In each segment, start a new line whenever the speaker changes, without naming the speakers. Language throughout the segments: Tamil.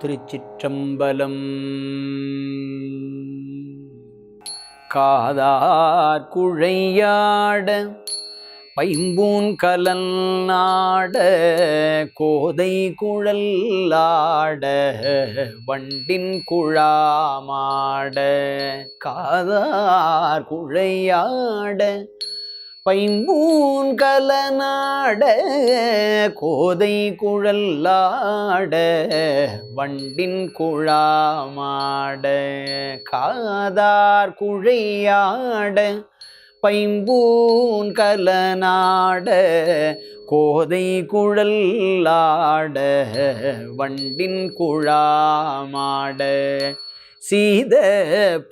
திருச்சிற்றம்பலம். காதார் குழையாட பைம்பூன் கலன் நாட கோதை குழல்லாட வண்டின் குழாமாட காதார் குழையாட பைம்பூன் கலநாட கோதை குழல்லாட வண்டின் குழாமாட காதார் குழையாட பைம்பூன் கலநாட கோதை குழல்லாட வண்டின் குழாமாட. சீத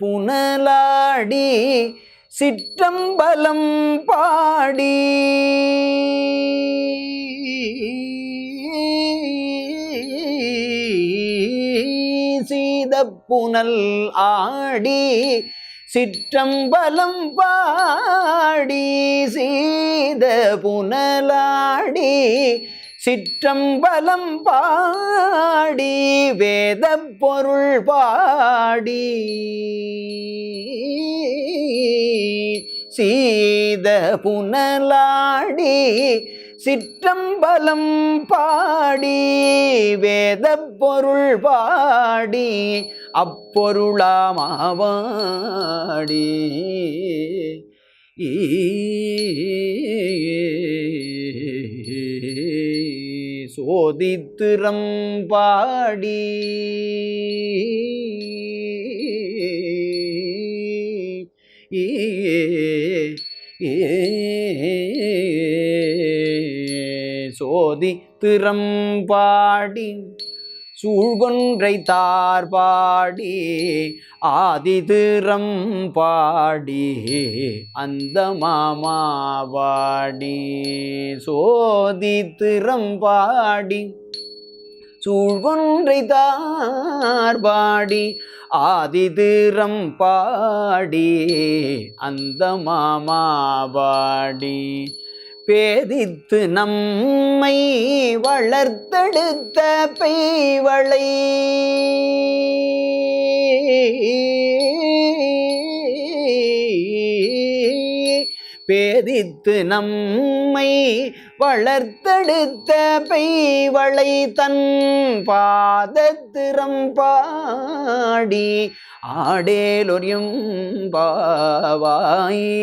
புனலாடி சிற்றம்பலம் பாடி. சீதப்புனல் ஆடி சிற்றம்பலம் பாடி. சீத புனலாடி சிற்றம்பலம் பாடி வேத பொருள் பாடி. சீத புனலாடி சிற்றம்பலம் பாடி வேத பொருள் பாடி அப்பொருளாமாவாடி. ஈ சோதித்திரம் பாடி சோதி திறம் பாடி சூழ்கொன்றை தார் பாடி ஆதி பாடி அந்த மாமாவாடி. சோதி திறம் பாடி சூழ்கொன்றை தார் பாடி ஆதி பாடி அந்த மாமாவாடி. பேதித்து நம்மை வளர்த்தெடுத்த பெய்வளை. பேதித்து நம்மை வளர்த்தெடுத்த பெய்வளை தன் பாதத்திறம் பாடி ஆடேலொரியும் பாவாயே.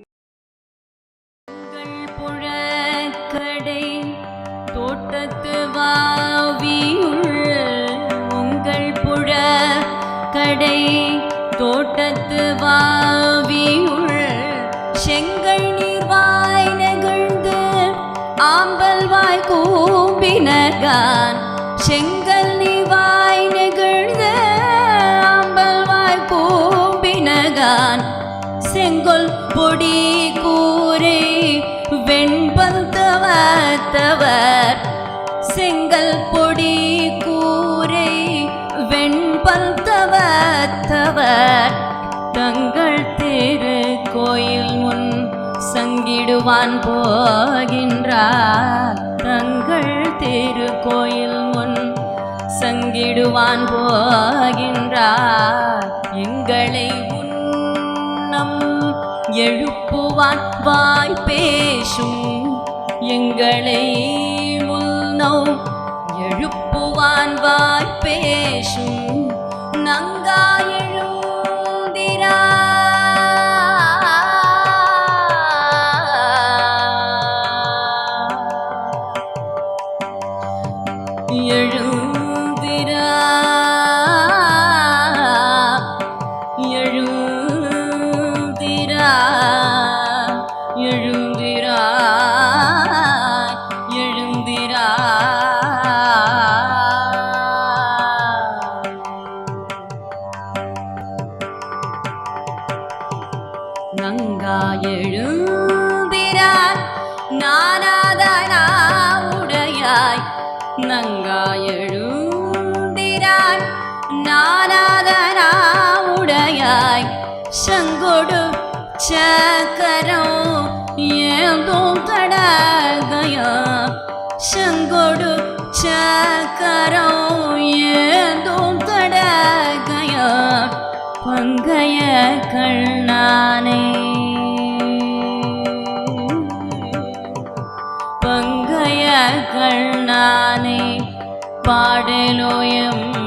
பாவடை தோட்டத்து வாவியுள் செங்கல் நீர்வாய் நெகிழ்ந்து ஆம்பல் வாய் கூம்பினகான். செங்கல் நீர்வாய் நெகிழ்ந்து ஆம்பல் வாய் கூம்பினகான். செங்கொல் பொடி கூரை வெண்பல் தவத்தவர். செங்கல் பொடி கூரை வெண்பல் தவத்தவர் தங்கள் திரு கோயில் முன் சங்கிடுவான் போகின்றார். தங்கள் திரு கோயில் முன் சங்கிடுவான் போகின்றார். எங்களை உன்னம் எழுப்புவான் வாய் பேசும். எங்களை முன்னோ எழுப்புவான் வாய் பேசும். रंग पड़ा गया शंगोड़ चाकरो ये दोम पड़ा गया पंगय कल्लाने पंगय कल्लाने பாடலோயம்